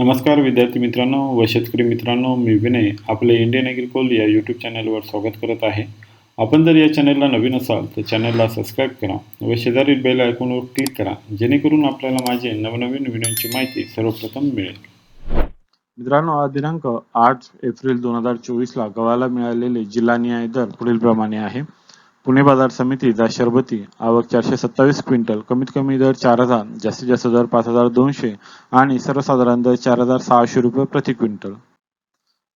नमस्कार विद्यार्थी मित्रांनो व शेतकरी मित्रांनो मी विनय आपले इंडियन ॲग्रिकोल या यूट्यूब चॅनलवर स्वागत करत आहे. आपण जर या चॅनलला नवीन असाल तर चॅनलला सबस्क्राईब करा व शेजारील बेल आयकॉनवर क्लिक करा जेणेकरून आपल्याला माझे नवनवीन व्हिडिओची माहिती सर्वप्रथम मिळेल. मित्रांनो आज दिनांक आठ एप्रिल दोन हजार चोवीसला गव्हाला मिळालेले जिल्हा न्याय दर पुढील प्रमाणे आहे. पुणे बाजार समिती दा शरबती आवक चारशे सत्तावीस क्विंटल कमीत कमी दर चार हजार जास्तीत जास्त दर पाच हजार दोनशे आणि सर्वसाधारण दर चार हजार सहाशे रुपये प्रति क्विंटल.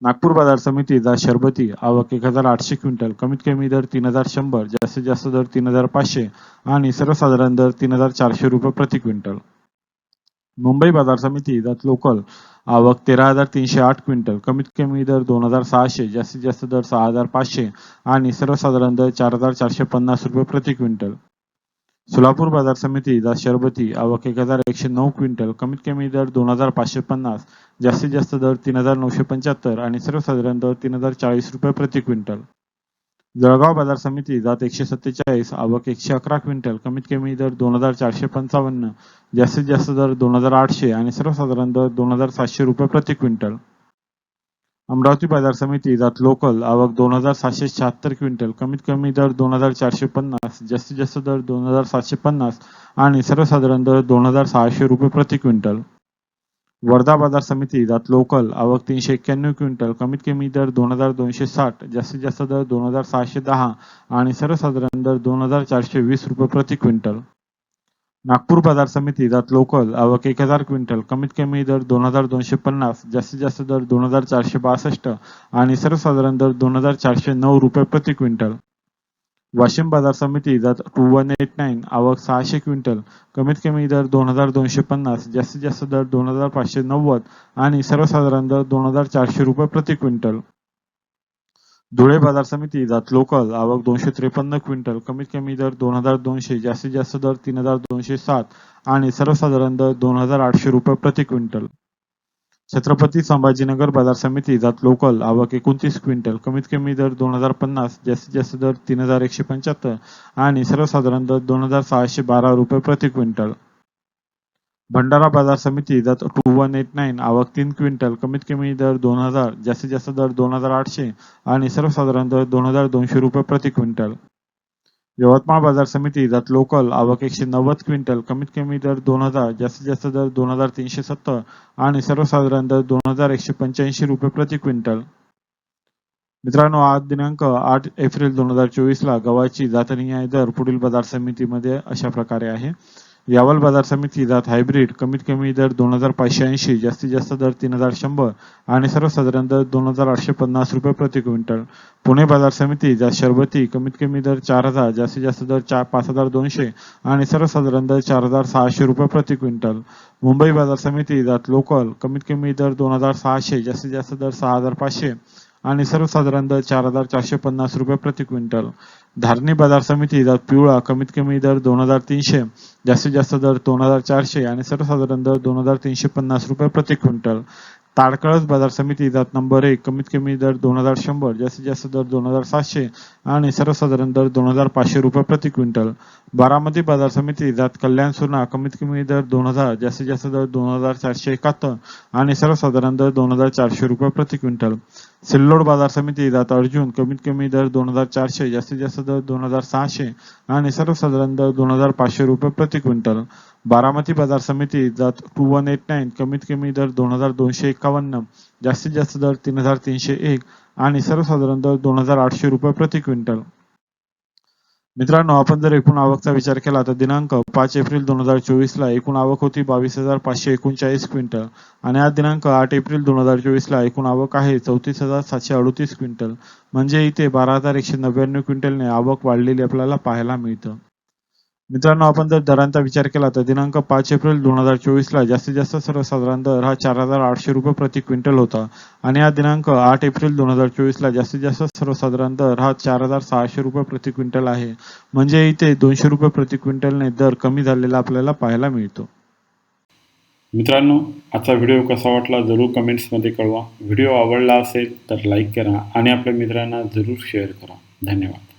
नागपूर बाजार समिती दा शरबती आवक एक हजार आठशे क्विंटल कमीत कमी दर तीन हजार शंभर जास्तीत जास्त दर तीन हजार पाचशे आणि सर्वसाधारण दर तीन हजार चारशे रुपये प्रति क्विंटल. मुंबई बाजार समिती दात लोकल आवक तेरा हजार तीनशे आठ क्विंटल. कमीत कमी दर दोन हजार सहाशे जास्तीत जास्त दर सहा हजार पाचशे आणि सर्वसाधारण दर चार हजार चारशे पन्नास रुपये प्रति क्विंटल. सोलापूर बाजार समिती दात शरबती आवक एक हजार एकशे नऊ क्विंटल. कमीत कमी दर दोन हजार पाचशे पन्नास जास्तीत जास्त दर तीन हजार नऊशे पंच्याहत्तर आणि सर्वसाधारण दर तीन हजार चाळीस रुपये प्रति क्विंटल. जळगाव बाजार समिती जात एकशे सत्तेचाळीस आवक एकशे अकरा क्विंटल कमीत कमी दर दोन हजार चारशे पंचावन्न जास्तीत जास्त दर दोन हजार आठशे आणि सर्वसाधारण दर दोन हजार सातशे रुपये प्रति क्विंटल. अमरावती बाजार समिती जात लोकल आवक दोन हजार सातशे शहात्तर क्विंटल कमीत कमी दर दोन हजार चारशे पन्नास जास्तीत जास्त दर दोन हजार सातशे पन्नास आणि सर्वसाधारण दर दोन हजार सहाशे रुपये प्रति क्विंटल. वर्धा बाजार समिती जात लोकल आवक तीनशे एक्क्याण्णव क्विंटल कमीत कमी दर दोन हजार दोनशे साठ जास्तीत जास्त दर दोन हजार सहाशे दहा आणि सर्वसाधारण दर दोन हजार चारशे वीस रुपये प्रति क्विंटल. नागपूर बाजार समिती जात लोकल आवक एक हजार क्विंटल कमीत कमी दर दोन हजार दोनशे पन्नास जास्तीत जास्त दर दोन हजार चारशे बासष्ट आणि सर्वसाधारण दर दोन हजार चारशे नऊ रुपये प्रति क्विंटल. वाशिम बाजार समिती जात टू वन एट नाईन आवक सहाशे क्विंटल. कमीत कमी दर दोन हजार दोनशे पन्नास जास्तीत जास्त दर दोन हजार पाचशे नव्वद आणि सर्वसाधारण दर दोन हजार चारशे रुपये प्रति क्विंटल. धुळे बाजार समिती जात लोकल आवक दोनशे त्रेपन्न क्विंटल. कमीत कमी दर दोन हजार दोनशे जास्तीत जास्त दर तीन हजार दोनशे सात आणि सर्वसाधारण दर दोन हजार आठशे रुपये प्रति क्विंटल. छत्रपती संभाजीनगर बाजार समिती जात लोकल आवक एकोणतीस क्विंटल कमीत कमी दर दोन हजार पन्नास जास्तीत जास्त दर तीन हजार एकशे पंच्याहत्तर आणि सर्वसाधारण दर दोन हजार सहाशे बारा रुपये प्रति क्विंटल. भंडारा बाजार समिती जात टू वन एट नाईन आवक तीन क्विंटल कमीत कमी दर दोन हजार जास्तीत जास्त दर दोन हजार आठशे आणि सर्वसाधारण दर दोन हजार दोनशे रुपये प्रति क्विंटल. यवतमाळ बाजार समिती जात लोकल आवक एकशे नव्वद क्विंटल कमीत कमी दर दोन हजार जास्तीत जास्त दर दोन हजार तीनशे सत्तर आणि सर्वसाधारण दर दोन हजार एकशे पंच्याऐंशी रुपये प्रति क्विंटल. मित्रांनो आज दिनांक आठ एप्रिल दोन हजार चोवीस ला गव्हाची जातनिहाय दर पुढील बाजार समितीमध्ये अशा प्रकारे आहे. यावल बाजार समिती जात हायब्रिड कमीत कमी दर दोन हजार पाचशे ऐंशी जास्तीत जास्त दर तीन हजार शंभर आणि सर्वसाधारण दर दोन हजार आठशे पन्नास रुपये प्रति क्विंटल. पुणे बाजार समिती जात शरबती कमीत कमी दर चार हजार जास्तीत जास्त दर चार पाच हजार दोनशे आणि सर्वसाधारण दर चार हजार सहाशे रुपये प्रति क्विंटल. मुंबई बाजार समिती जात लोकल कमीत कमी दर दोन हजार सहाशे जास्तीत जास्त दर सहा हजार पाचशे आणि सर्वसाधारण दर चार हजार चारशे पन्नास रुपये प्रति क्विंटल. धारणी बाजार समिती दर पिवळा कमीत कमी दर दोन हजार तीनशे जास्तीत जास्त दर दोन हजार चारशे आणि सर्वसाधारण दर दोन हजार तीनशे पन्नास रुपये प्रति क्विंटल. ताडकळस बाजार समिती जात नंबर एक कमीत कमी दर दोन हजार शंभर जास्तीत जास्त दर दोन हजार सातशे आणि सर्वसाधारण दर दोन हजार पाचशे रुपये प्रति क्विंटल. बारामती बाजार समिती जात कल्याण सोना कमीत कमी दर दोन हजार जास्तीत जास्त दर दोन हजार चारशे एकाहत्तर आणि सर्वसाधारण दर दोन हजार चारशे रुपये प्रति क्विंटल. सिल्लोड बाजार समिती जात अर्जुन कमीत कमी दर दोन हजार चारशे जास्तीत जास्त दर दोन हजार सहाशे आणि सर्वसाधारण दर दोन हजार पाचशे रुपये प्रति क्विंटल. बारामती बाजार समिती जात टू वन एट नाईन कमीत कमी दर दोन हजार दोनशे एकावन्न जास्तीत जास्त दर तीन हजार तीनशे एक आणि सर्वसाधारण दर दोन हजार आठशे रुपये प्रति क्विंटल. मित्रांनो आपण जर एकूण आवकचा विचार केला तर दिनांक पाच एप्रिल दोन हजार चोवीस ला एकूण आवक होती बावीस हजार पाचशे एकोणचाळीस क्विंटल आणि आज दिनांक आठ एप्रिल दोन हजार चोवीस ला एकूण आवक आहे चौतीस हजार सातशे अडतीस क्विंटल. म्हणजे इथे बारा हजार एकशे नव्याण्णव क्विंटलने आवक वाढलेली आपल्याला पाहायला मिळतं. मित्रांनो आपण जर दरांचा विचार केला तर दिनांक पाच एप्रिल दोन हजार चोवीस ला जास्तीत जास्त सर्वसाधारण दर हा चार हजार आठशे रुपये प्रति क्विंटल होता. आणि हा दिनांक आठ एप्रिल दोन हजार चोवीसला जास्तीत जास्त सर्वसाधारण दर हा चार हजार सहाशे रुपये प्रति क्विंटल आहे. म्हणजे इथे दोनशे रुपये प्रति क्विंटलने दर कमी झालेला आपल्याला पाहायला मिळतो. मित्रांनो आजचा व्हिडिओ कसा वाटला जरूर कमेंट्समध्ये कळवा. व्हिडिओ आवडला असेल तर लाईक करा आणि आपल्या मित्रांना जरूर शेअर करा. धन्यवाद.